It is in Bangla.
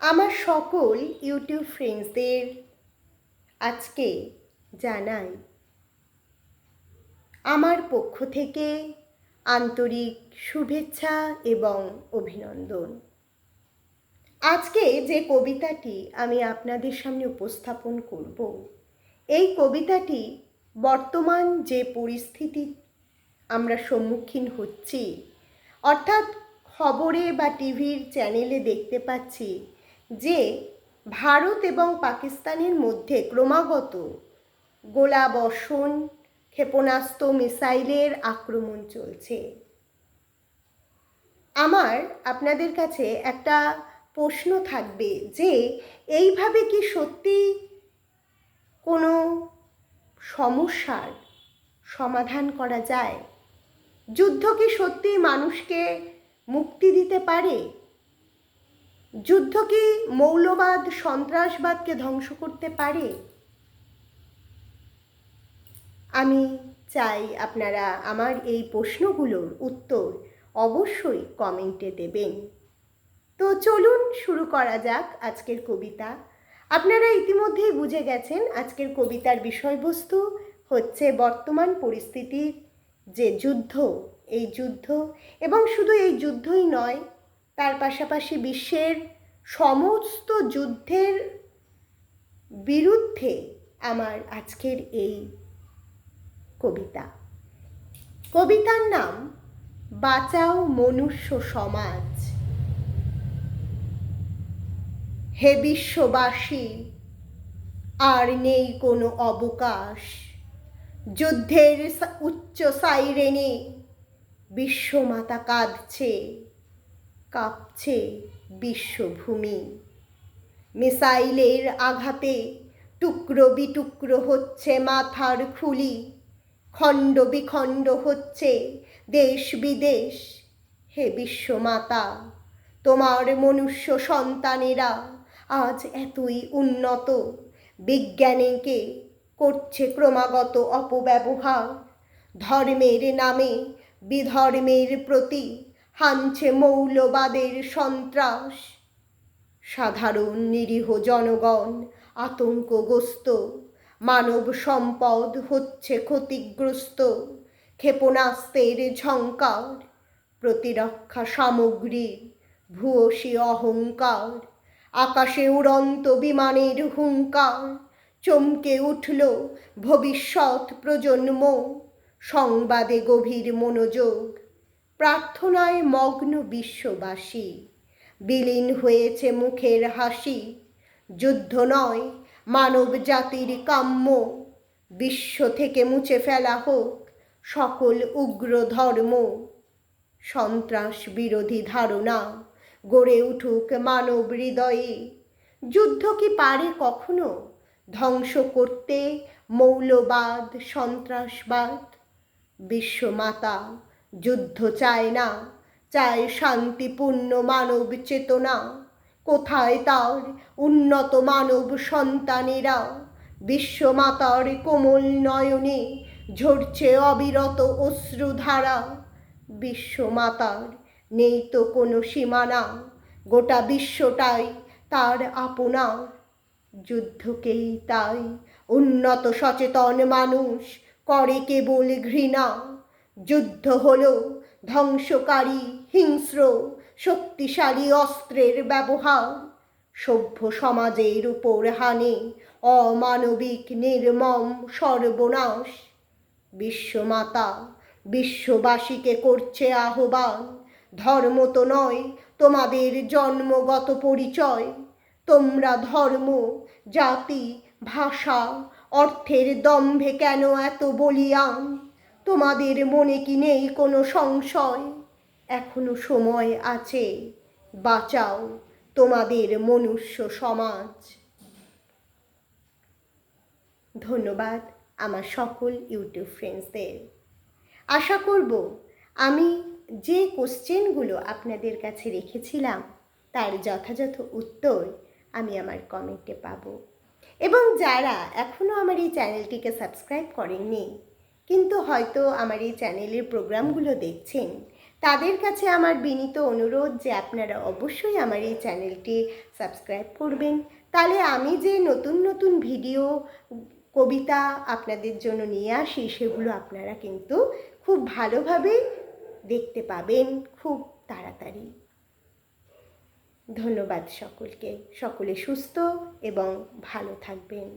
আমার সকল ইউটিউব ফ্রেন্ডসদের আজকে জানাই, আমার পক্ষ থেকে আন্তরিক শুভেচ্ছা এবং অভিনন্দন। আজকে যে কবিতাটি আমি আপনাদের সামনে উপস্থাপন করব, এই কবিতাটি বর্তমান যে পরিস্থিতি আমরা সম্মুখীন হচ্ছি, অর্থাৎ খবরে বা টিভির চ্যানেলে দেখতে পাচ্ছি যে ভারত এবং পাকিস্তানের মধ্যে ক্রমাগত গোলা বর্ষণ ক্ষেপণাস্ত্র, মিসাইলের আক্রমণ চলছে। আমার আপনাদের কাছে একটা প্রশ্ন থাকবে যে, এইভাবে কি সত্যি কোনো সমস্যার সমাধান করা যায়? যুদ্ধ কি সত্যি মানুষকে মুক্তি দিতে পারে? যুদ্ধ কি মৌলবাদ সন্ত্রাসবাদকে ধ্বংস করতে পারে? আমি চাই আপনারা আমার এই প্রশ্নগুলোর উত্তর অবশ্যই কমেন্টে দেবেন। তো চলুন শুরু করা যাক আজকের কবিতা। আপনারা ইতিমধ্যেই বুঝে গেছেন আজকের কবিতার বিষয়বস্তু হচ্ছে বর্তমান পরিস্থিতির যে যুদ্ধ, এই যুদ্ধ এবং শুধু এই যুদ্ধই নয় তার পাশাপাশি বিশ্বের সমস্ত যুদ্ধের বিরুদ্ধে আমার আজকের এই কবিতা। কবিতার নাম, বাঁচাও মনুষ্য সমাজ। হে বিশ্ববাসী, আর নেই কোনো অবকাশ। যুদ্ধের উচ্চ সাইরেনে বিশ্বমাতা কাঁদছে। কাঁপছে বিশ্বভূমি। মিসাইলের আঘাতে টুকরো বিটুকরো হচ্ছে মাথার খুলি, খণ্ড বিখণ্ড হচ্ছে দেশ বিদেশ। হে বিশ্বমাতা, তোমার মনুষ্য সন্তানেরা আজ এতই উন্নত, বিজ্ঞানীকে করছে ক্রমাগত অপব্যবহার। ধর্মের নামে বিধর্মের প্রতি হানছে মৌলবাদের সন্ত্রাস। সাধারণ নিরীহ জনগণ, আতঙ্কগ্রস্ত। মানব সম্পদ হচ্ছে ক্ষতিগ্রস্ত। ক্ষেপণাস্ত্রের ঝঙ্কার প্রতিরক্ষা সামগ্রী, ভূয়সী অহংকার। আকাশে উড়ন্ত বিমানের হুঙ্কার। চমকে উঠল ভবিষ্যৎ প্রজন্ম। সংবাদে গভীর মনোযোগ। প্রার্থনায় মগ্ন বিশ্ববাসী। বিলীন হয়েছে মুখের হাসি। যুদ্ধ নয়, মানব জাতির কাম্য। বিশ্ব থেকে মুছে ফেলা হোক সকল উগ্র ধর্ম। সন্ত্রাস বিরোধী ধারণা গড়ে উঠুক মানব হৃদয়ে। যুদ্ধ কি পারে কখনো? ধ্বংস করতে মৌলবাদ, সন্ত্রাসবাদ, বিশ্বমাতা যুদ্ধ চায় না, চায় শান্তিপূর্ণ মানব চেতনা। কোথায় তার উন্নত মানব সন্তানেরা? বিশ্বমাতার কোমল নয়নে ঝরছে অবিরত অশ্রুধারা। বিশ্বমাতার নেই তো কোনো সীমানা, গোটা বিশ্বটাই তার আপনা যুদ্ধকেই তাই উন্নত সচেতন মানুষ করে কেবল ঘৃণা। যুদ্ধ হলো, ধ্বংসকারী হিংস্র, শক্তিশালী অস্ত্রের ব্যবহার। সভ্য সমাজের উপর হানে অমানবিক নির্মম সর্বনাশ। বিশ্বমাতা বিশ্ববাসীকে করছে আহ্বান, ধর্ম তো নয়, তোমাদের জন্মগত পরিচয়। তোমরা ধর্ম, জাতি, ভাষা, অর্থের দম্ভে কেন এত বলিয়ান? তোমাদের মনে কি নেই কোনো সংশয়? এখনও সময় আছে, বাঁচাও তোমাদের মনুষ্য সমাজ। ধন্যবাদ আমার সকল ইউটিউব ফ্রেন্ডসদের আশা করব আমি যে কোশ্চেনগুলো আপনাদের কাছে রেখেছিলাম, তার যথাযথ উত্তর আমি আমার কমেন্টে পাব। এবং যারা এখনও আমার এই চ্যানেলটিকে সাবস্ক্রাইব করেননি কিন্তু হয়তো আমার এই চ্যানেলের প্রোগ্রামগুলো দেখছেন। তাদের কাছে আমার বিনীত অনুরোধ যে আপনারা অবশ্যই আমার এই চ্যানেলটি সাবস্ক্রাইব করবেন। তাহলে আমি যে নতুন নতুন ভিডিও, কবিতা আপনাদের জন্য নিয়ে আসি, সেগুলো আপনারা কিন্তু খুব ভালোভাবে দেখতে পাবেন খুব তাড়াতাড়ি। ধন্যবাদ সকলকে। সকলে সুস্থ এবং ভালো থাকবেন।